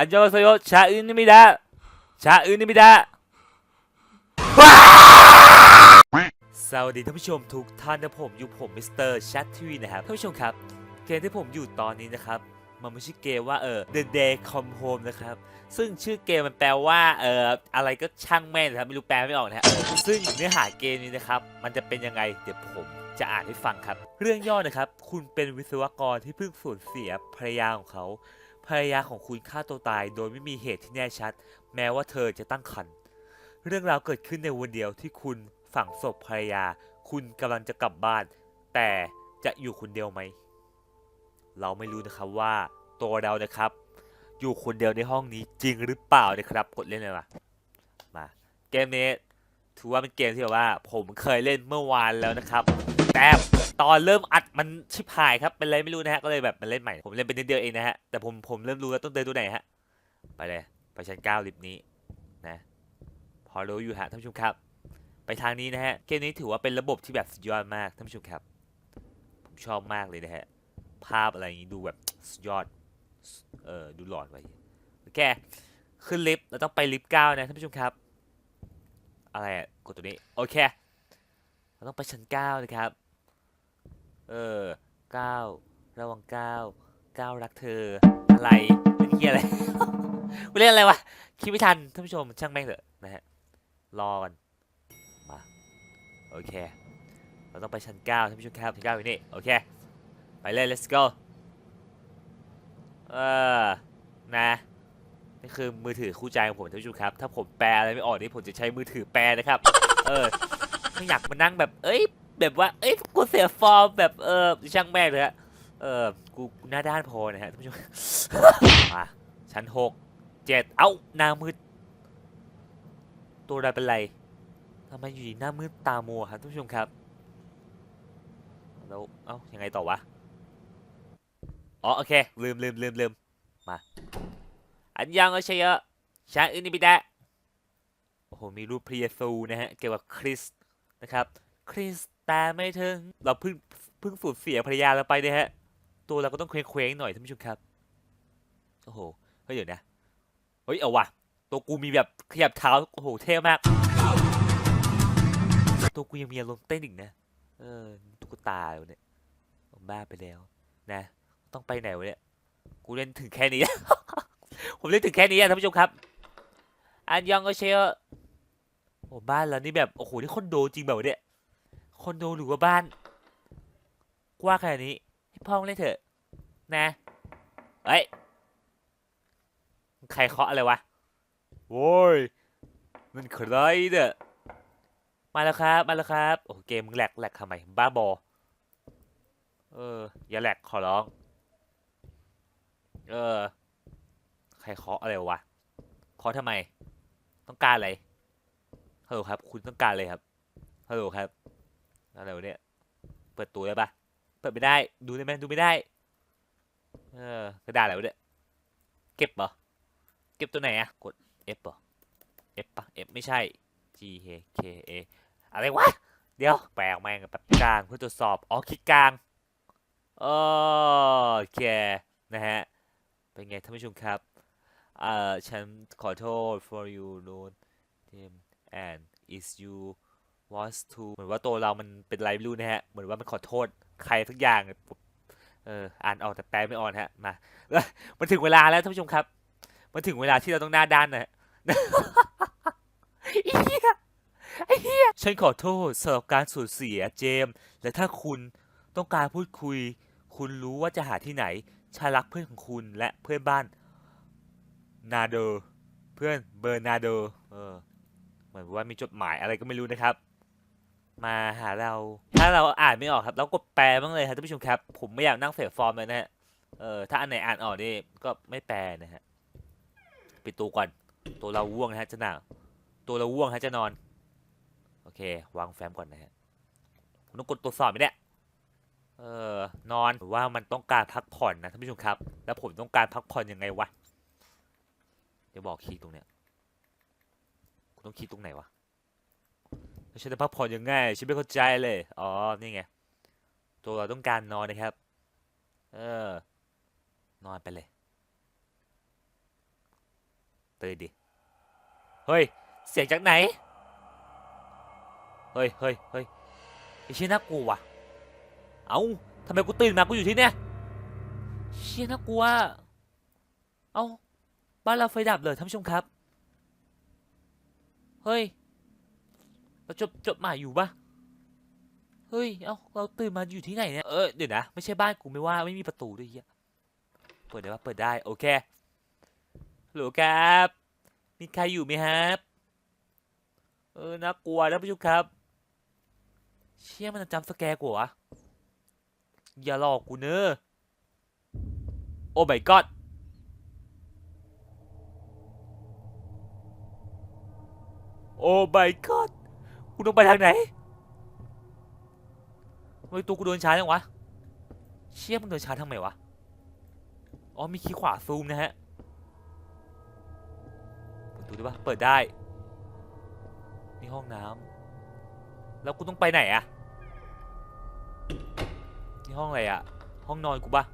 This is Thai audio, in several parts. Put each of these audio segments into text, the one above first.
อันยองโซโยชาอึนนิมิดะชาอึนมิดะสวัสดีท่านผู้ชมทุกท่านนะผมอยู่ผมมิสเตอร์ชัตทีวีนะครับท่านผู้ชมครับเกมที่ผมอยู่ตอนนี้นะครับ มันไม่ใช่เกมว่าเออ The Day Come Home นะครับ ซึ่งชื่อเกมมันแปลว่าเอออะไรก็ช่างแม่นะครับไม่รู้แปลไม่ออกนะฮะซึ่งเนื้อหาเกมนี้นะครับ มันจะเป็นยังไงเดี๋ยวผมจะอ่านให้ฟังครับ เรื่องย่อนะครับ คุณเป็นวิศวกรที่เพิ่งสูญเสียภรรยาของเขา ภรรยาของคุณฆ่าตัวตายโดยไม่มีเหตุที่แน่ชัด แม้ว่าเธอจะตั้งครรภ์เรื่องราวเกิดขึ้นในวันเดียวที่คุณฝังศพภรรยา คุณกำลังจะกลับบ้าน แต่จะอยู่คนเดียวไหม เราไม่รู้นะครับว่าตัวเรานะครับ อยู่คนเดียวในห้องนี้จริงหรือเปล่านะครับ กดเล่นเลยมามาเกมนี้ถือว่าเป็นเกมที่แบบว่า ผมเคยเล่นเมื่อวานแล้วนะครับ แต่ ตอนเริ่มอัดมันชิบหายครับเป็นอะไรไม่รู้นะฮะก็เลยแบบมาเล่นใหม่ผมเล่นไปนิดเดียวเองนะฮะแต่ผมผมเริ่มรู้แล้วต้องเดินตัวไหนฮะไปเลยไปชั้นเก้าลิฟต์นี้นะพอรู้อยู่ฮะท่านผู้ชมครับ ไปทางนี้นะฮะเกมนี้ถือว่าเป็นระบบที่แบบสุดยอดมากท่านผู้ชมครับผมชอบมากเลยนะฮะภาพอะไรอย่างนี้ดูแบบสุดยอดเออดูหลอนไว้โอเคขึ้นลิฟต์เราต้องไปลิฟต์เก้านะท่านผู้ชมครับ อะไรอะกดตัวนี้โอเคเราต้องไปชั้นเก้านะครับ เออเก้าระวังเก้าเก้ารักเธอ อะไรเล่นเฮียอะไรกูเล่นอะไรวะ คิดไม่ทันท่านผู้ชมช่างแม่งเถอะนะฮะ รอกันมา โอเค เราต้องไปชั้นเก้าท่านผู้ชมครับชั้นเก้าอยู่นี่ โอเค ไปเลย let's go เออนะนี่คือมือถือคู่ใจของผมท่านผู้ชมครับ ถ้าผมแปลอะไรไม่ออกนี่ผมจะใช้มือถือแปลนะครับ เออ ไม่อยากมานั่งแบบ เอ้ย แบบว่า เอ้ยกูเสียฟอร์มแบบเออช่างแม่งเลยฮะเออกูหน้าด้านพอนะฮะท่านผู้ชมมาชั้นหกเจ็ดเอ้าหน้ามืด ตัวอะไรเป็นไรทำไมอยู่ดีหน้ามืดตามัวครับท่านผู้ชมครับแล้วเอ้ายังไงต่อวะอ๋อโอเคลืมลืมลืมลืมมาอันยังก็ใช่เยอะชาอึนิบิดะโอ้โหมีรูปพระเยซูนะฮะเกี่ยวกับคริสต์นะครับคริสต์ แต่ไม่ถึง เราเพิ่งเพิ่งสูญเสียภรรยาเราไปนะฮะ ตัวเราก็ต้องเคว้งๆหน่อยท่านผู้ชมครับ โอ้โห เฮ้ยเดี๋ยวนะ เฮ้ยเอาว่ะ ตัวกูมีแบบขยับเท้า โอ้โหเท่มาก ตัวกูยังมีอารมณ์เต้นอีกนะ เออตุ๊กตาอยู่เนี่ย บ้าไปแล้ว นะ ต้องไปไหนวะเนี่ย กูเล่นถึงแค่นี้ ผมเล่นถึงแค่นี้อะท่านผู้ชมครับ อันยองก็เชียร์โอ้บ้านเรานี่แบบ โอ้โห นี่คอนโดจริงแบบเนี่ย คอนโดหรือว่าบ้านกว้างขนาดนี้ ให้พ่อมาเล่นเถอะ นะเอ้ยใครเคาะอะไรวะโว้ยมันใครเนี่ยมาแล้วครับ มาแล้วครับ โอ้โหเกมมึงแหลกแหลกทำไมบ้าบอ เออ อย่าแหลกขอร้อง เออ ใครเคาะอะไรวะเคาะทำไม ต้องการอะไรฮัลโหลครับ คุณต้องการอะไรครับฮัลโหลครับ อะไรวะเนี่ย เปิดตัวได้ปะเปิดไม่ได้ ดูได้ไหมดูไม่ได้ เออกระดาษอะไรวะเนี่ย เก็บเหรอ เก็บตัวไหนอะกด F เหรอ F ปะ F ไม่ใช่ G H K A อะไรวะ เดี๋ยว แปลงแม่งแบบกลางเพื่อตรวจสอบ อ๋อคลิกกลางโอเคนะฮะ เป็นไงท่านผู้ชมครับ เอ่อ ฉันขอโทษ for you don't them and is you was to เหมือนว่าตัวเรามันเป็นไรไม่รู้นะฮะ เหมือนว่ามันขอโทษใครสักอย่าง เออ อ่านออกแต่แปลไม่ออกนะฮะ มา มันถึงเวลาแล้วท่านผู้ชมครับ มันถึงเวลาที่เราต้องหน้าด้านนะฮะไอ้เหี้ยไอ้เหี้ยฉันขอโทษสำหรับการสูญเสียเจมส์และถ้าคุณต้องการพูดคุย คุณรู้ว่าจะหาที่ไหนฉันรักเพื่อนของคุณและเพื่อนบ้านนาโด เพื่อนเบอร์นาโด เออ เหมือนว่ามีจดหมายอะไรก็ไม่รู้นะครับ มาหาเรา ถ้าเราอ่านไม่ออกครับ เราก็แปลบ้างเลยครับท่านผู้ชมครับ ผมไม่อยากนั่งเสียฟอร์มเลยนะฮะ เออถ้าอันไหนอ่านออกนี่ก็ไม่แปลนะฮะ ปิดตัวก่อน ตัวเราว่วงนะฮะจะหนาวตัวเราว่วงฮะจะนอน โอเควางแฟ้มก่อนนะฮะ ผมต้องกดตรวจสอบไหมเนี่ยเออนอนหรือว่ามันต้องการพักผ่อนนะท่านผู้ชมครับ แล้วผมต้องการพักผ่อนยังไงวะเดี๋ยวบอกคีย์ตรงเนี้ยคุณต้องคีย์ตรงไหนวะ ฉันจะพักผ่อนยังไงฉันไม่เข้าใจเลย อ๋อ นี่ไง ตัวเราต้องการนอนนะครับ เออ นอนไปเลยตื่นดิ เฮ้ย เสียงจากไหน เฮ้ยเฮ้ยเฮ้ยไอ้เชี่ยน่ากลัวว่ะ เอ้าทำไมกูตื่นมากูอยู่ที่เนี่ยเชี่ยน่ากลัว เอ้าบ้านเราไฟดับเลยท่านผู้ชมครับ เฮ้ย เราจบจบหมายอยู่ปะเฮ้ย เอ้า เราตื่นมาอยู่ที่ไหนเนี่ย เออเดี๋ยวนะ ไม่ใช่บ้านกูไม่ว่า ไม่มีประตูด้วยเฮียเปิดได้ปะเปิดได้ โอเคฮัลโหลครับ มีใครอยู่ไหมครับ เออ น่ากลัวนะผู้ชมครับ เชี่ยมันจะจำสแกร์กูวะอย่าหลอกกูเนอะโอ้ my god โอ้ my god กูต้องไปทางไหนทำไมตัวกูเดินช้าจังวะ เชี่ยมันเดินช้าทางไหนวะ อ๋อมีคีย์ขวาซูมนะฮะเปิดดูได้ปะเปิดได้ นี่ห้องน้ำแล้วกูต้องไปไหนอะนี่ห้องอะไรอะห้องนอนกูปะ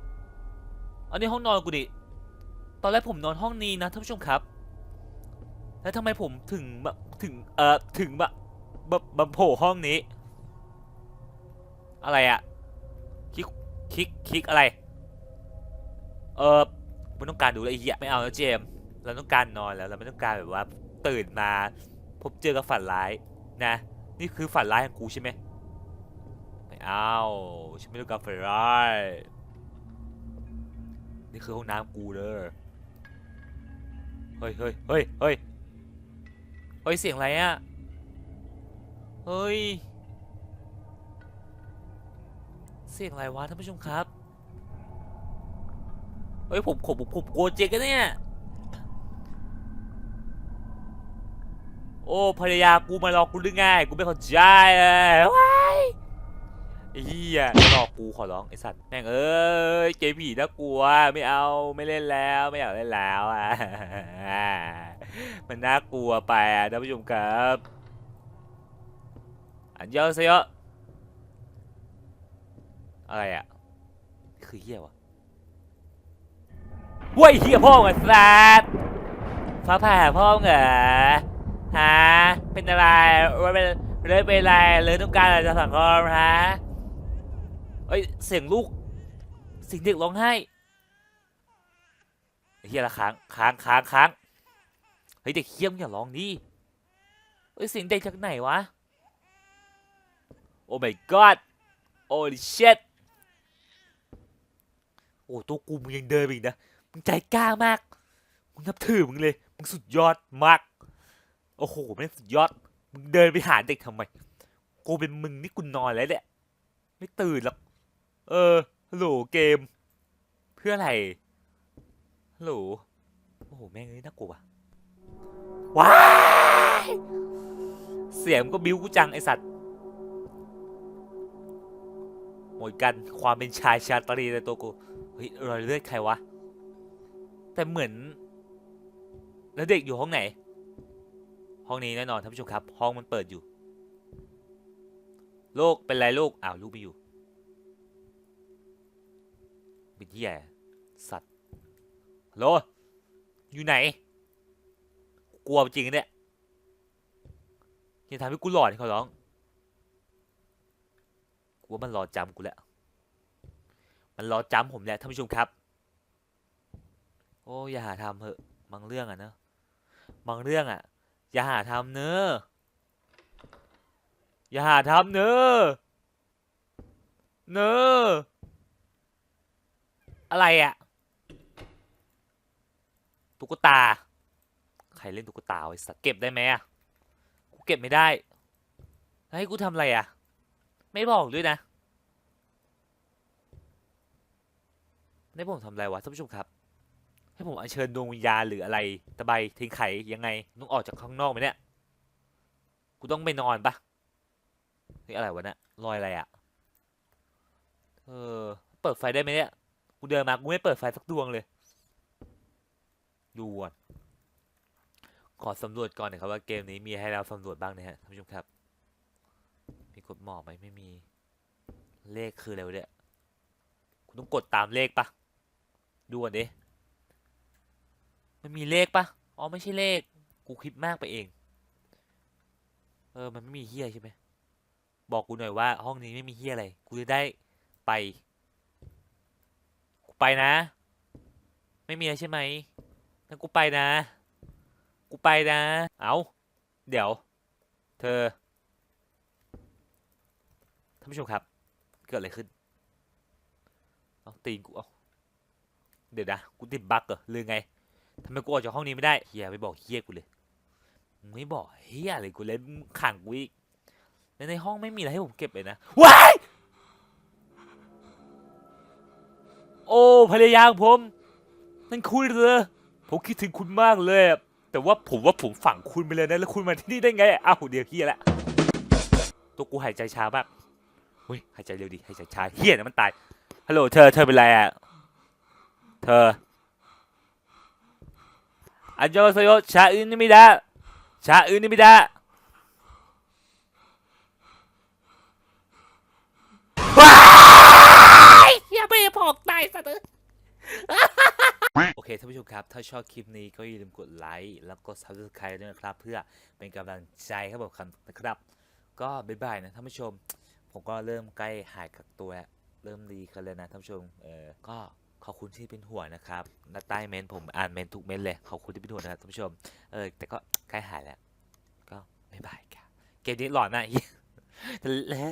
อันนี้ห้องนอนกูดิ ตอนแรกผมนอนห้องนี้นะท่านผู้ชมครับ แล้วทำไมผมถึงมาถึงเอ่อถึงมา มามาโผล่ห้องนี้ อะไรอะคลิกคลิกคลิกอะไร เออไม่ต้องการดูแล้วไอ้เหี้ยไม่เอาแล้วเจม เราต้องการนอนแล้ว เราไม่ต้องการแบบว่าตื่นมาพบเจอกับฝันร้ายนะ นี่คือฝันร้ายของกูใช่ไหมไม่เอาฉันไม่ต้องการฝันร้าย นี่คือห้องน้ำกูเลยเฮ้ยเฮ้ยเฮ้ยเฮ้ยเฮ้ยเสียงอะไรอะ เฮ้ย เสียงอะไรวะท่านผู้ชมครับ เฮ้ยผมผมผมกลัวเจ๊กันเนี่ย โอ้ภรรยากูมารอกกูหรือไงกูไม่เข้าใจเลยว้ายไอ้เฮียอย่าหลอกกูขอร้องไอ้สัตว์แม่งเอ้ยเกมผีน่ากลัวไม่เอาไม่เล่นแล้วไม่อยากเล่นแล้วอะมันน่ากลัวไปอะท่านผู้ชมครับ อันเยอะซะเยอะอะไรอะ คือเฮียวะเว้ยเฮียพ่อไงสัตว์ฟ้าผ่าพ่อเหรอฮะเป็นอะไรว่าเป็นเรื่องเป็นอะไรเลยต้องการอะไรจากสังคมฮะเอ้ยเสียงลูกเสียงเด็กร้องไห้เฮียละค้างค้างค้างค้างเฮ้ยเด็กเฮี้ยมอย่าร้องดิเอ้ยเสียงเด็กจากไหนวะ โอ้ my god holy shit โอ้ตัวกูมึงยังเดินอีกนะ มึงใจกล้ามากมึงนับถือมึงเลย มึงสุดยอดมาก โอ้โหแม่งสุดยอด มึงเดินไปหาเด็กทำไม กูเป็นมึงนี่กูนอนแล้วเนี่ยไม่ตื่นหรอก เออฮัลโหลเกม เพื่ออะไรฮัลโหล โอ้โห แม่งนี่น่ากลัวว่ะว้ายเสียงก็บิ้วกูจังไอสัตว์ หมดกันความเป็นชายชาตรีในตัวกูเฮ้ยรอยเลือดใครวะ แต่เหมือน แล้วเด็กอยู่ห้องไหน ห้องนี้แน่นอนท่านผู้ชมครับ ห้องมันเปิดอยู่ ลูกเป็นไรลูกอ้าวลูกไม่อยู่เป็นที่ใหญ่สัตว์ฮัลโหลอยู่ไหน กลัวจริงเนี่ยอย่าทำให้กูหลอนเขาร้อง กูว่ามันรอจำกูแหล้วมันรอจำผมแหละท่านผู้ชมครับ โอ้อย่าหาทำเถอะบางเรื่องอะเนอะบางเรื่องอะอย่าหาทำเนอะอย่าหาทำเนอะเนอะอะไรอะตุ๊กตา ใครเล่นตุ๊กตาไว้สัตว์เก็บได้ไหมอะกูเก็บไม่ได้แล้วให้กูทำอะไรอะ ไม่บอกด้วยนะให้ผมทำอะไรวะท่านผู้ชมครับ ให้ผมอัญเชิญดวงวิญญาณหรืออะไร ตะไบเทงไขยังไงต้องออกจากข้างนอกไหมเนี่ยกูต้องไปนอนปะนี่อะไรวะเนี่ยรอยอะไรอะเออ เปิดไฟได้ไหมเนี่ยกูเดินมากูไม่เปิดไฟสักดวงเลยดูก่อนขอสำรวจก่อนนะครับว่าเกมนี้มีให้เราสำรวจบ้างนะฮะท่านผู้ชมครับ กดหมอกไหมไม่มี เลขคืออะไรวเนี่ยกูต้องกดตามเลขปะดูก่อนดิมันมีเลขปะอ๋อไม่ใช่เลข กูคิดมากไปเอง เออมันไม่มีเฮียใช่ไหมบอกกูหน่อยว่าห้องนี้ไม่มีเฮียอะไร กูจะได้ไป กูไปนะ ไม่มีอะไรใช่ไหมงั้นกูไปนะ กูไปนะ เอา เดี๋ยว เธอานผู้ชมครับ เกิดอะไรขึ้นเอาตีนกูเอาเดี๋ยวนะกูติดบั๊กเหรอหรือไงทำไมกูออกจากห้องนี้ไม่ได้เฮียไม่บอกเฮียกูเลยไม่บอกเฮียอะไรกูเลยมึงขังกูอีกแล้วในห้องไม่มีอะไรให้ผมเก็บเลยนะว้ายโอ้ภรรยาของผมนั่นคุณเหรอผมคิดถึงคุณมากเลย แต่ว่าผมว่าผมฝังคุณไปเลยนะแล้วคุณมาที่นี่ได้ไงอ้าวเดี๋ยวเฮียละตัวกูหายใจช้ามาก เฮ้ยหายใจเร็วดิหายใจช้าเฮียนะมันตายฮัลโหลเธอเธอเป็นไรอะเธออันโยโซโยชาอื่นนี่ไม่ได้ชาอื่นนี่ไม่ได้ว้ายอย่าไปพอกตายสัตว์เอ้ยโอเคท่านผู้ชมครับ ถ้าชอบคลิปนี้ก็อย่าลืมกดไลค์แล้วก็ subscribe ด้วยนะครับ เพื่อเป็นกำลังใจให้ผมครับนะครับ ก็บ๊ายบายนะท่านผู้ชม ผมก็เริ่มใกล้หายกักตัวเริ่มดีกันเลยนะท่านผู้ชมเออก็ขอบคุณที่เป็นห่วงนะครับใต้เมนต์ผมอ่านเมนทุกเมนต์เลยขอบคุณที่เป็นห่วงนะครับท่านผู้ชมเออแต่ก็ใกล้หายแล้วก็บ๊ายบายครับเกมนี้หลอนมากเหี้ยแต่แล้ว